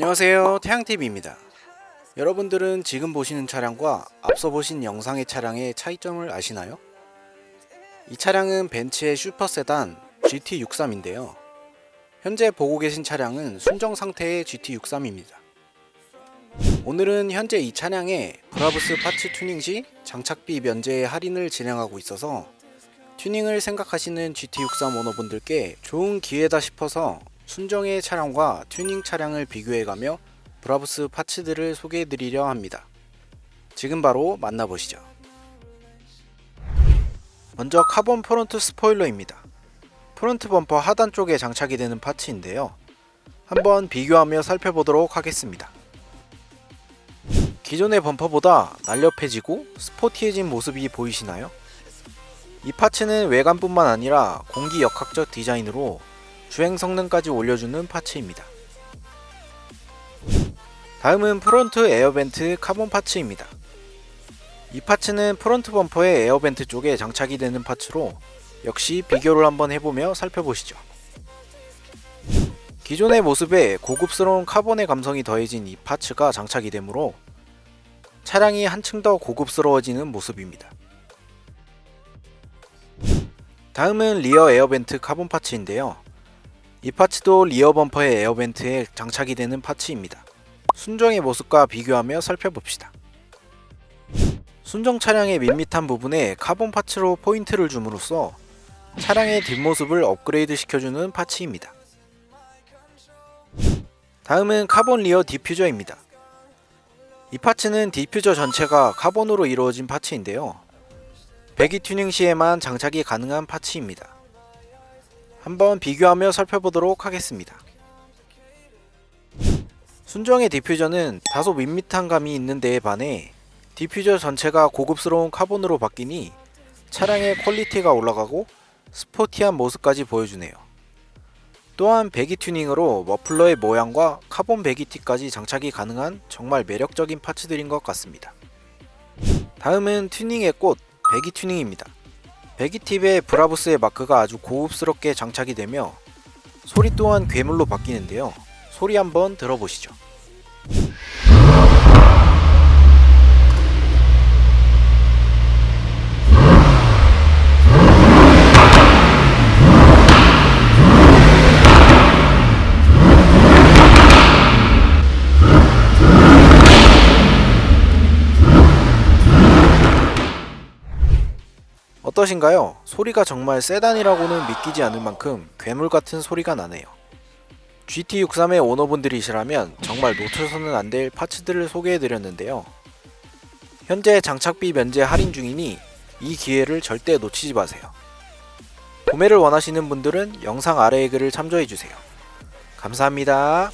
안녕하세요. 태양TV입니다. 여러분들은 지금 보시는 차량과 앞서 보신 영상의 차량의 차이점을 아시나요? 이 차량은 벤츠의 슈퍼세단 GT63인데요. 현재 보고 계신 차량은 순정 상태의 GT63입니다. 오늘은 현재 이 차량의 브라브스 파츠 튜닝 시 장착비 면제 할인을 진행하고 있어서 튜닝을 생각하시는 GT63 오너분들께 좋은 기회다 싶어서 순정의 차량과 튜닝 차량을 비교해가며 브라브스 파츠들을 소개해드리려 합니다. 지금 바로 만나보시죠. 먼저 카본 프론트 스포일러입니다. 프론트 범퍼 하단 쪽에 장착이 되는 파츠인데요. 한번 비교하며 살펴보도록 하겠습니다. 기존의 범퍼보다 날렵해지고 스포티해진 모습이 보이시나요? 이 파츠는 외관뿐만 아니라 공기 역학적 디자인으로 주행 성능까지 올려주는 파츠입니다. 다음은 프론트 에어벤트 카본 파츠입니다. 이 파츠는 프론트 범퍼의 에어벤트 쪽에 장착이 되는 파츠로 역시 비교를 한번 해보며 살펴보시죠. 기존의 모습에 고급스러운 카본의 감성이 더해진 이 파츠가 장착이 되므로 차량이 한층 더 고급스러워지는 모습입니다. 다음은 리어 에어벤트 카본 파츠인데요. 이 파츠도 리어 범퍼의 에어벤트에 장착이 되는 파츠입니다. 순정의 모습과 비교하며 살펴봅시다. 순정 차량의 밋밋한 부분에 카본 파츠로 포인트를 줌으로써 차량의 뒷모습을 업그레이드 시켜주는 파츠입니다. 다음은 카본 리어 디퓨저입니다. 이 파츠는 디퓨저 전체가 카본으로 이루어진 파츠인데요. 배기 튜닝 시에만 장착이 가능한 파츠입니다. 한번 비교하며 살펴보도록 하겠습니다. 순정의 디퓨저는 다소 밋밋한 감이 있는 데에 반해 디퓨저 전체가 고급스러운 카본으로 바뀌니 차량의 퀄리티가 올라가고 스포티한 모습까지 보여주네요. 또한 배기 튜닝으로 머플러의 모양과 카본 배기티까지 장착이 가능한 정말 매력적인 파츠들인 것 같습니다. 다음은 튜닝의 꽃, 배기 튜닝입니다. 배기팁에 브라보스의 마크가 아주 고급스럽게 장착이 되며 소리 또한 괴물로 바뀌는데요. 소리 한번 들어보시죠. 어떠신가요? 소리가 정말 세단이라고는 믿기지 않을 만큼 괴물 같은 소리가 나네요. GT63의 오너분들이시라면 정말 놓쳐서는 안 될 파츠들을 소개해드렸는데요. 현재 장착비 면제 할인 중이니 이 기회를 절대 놓치지 마세요. 구매를 원하시는 분들은 영상 아래의 글을 참조해주세요. 감사합니다.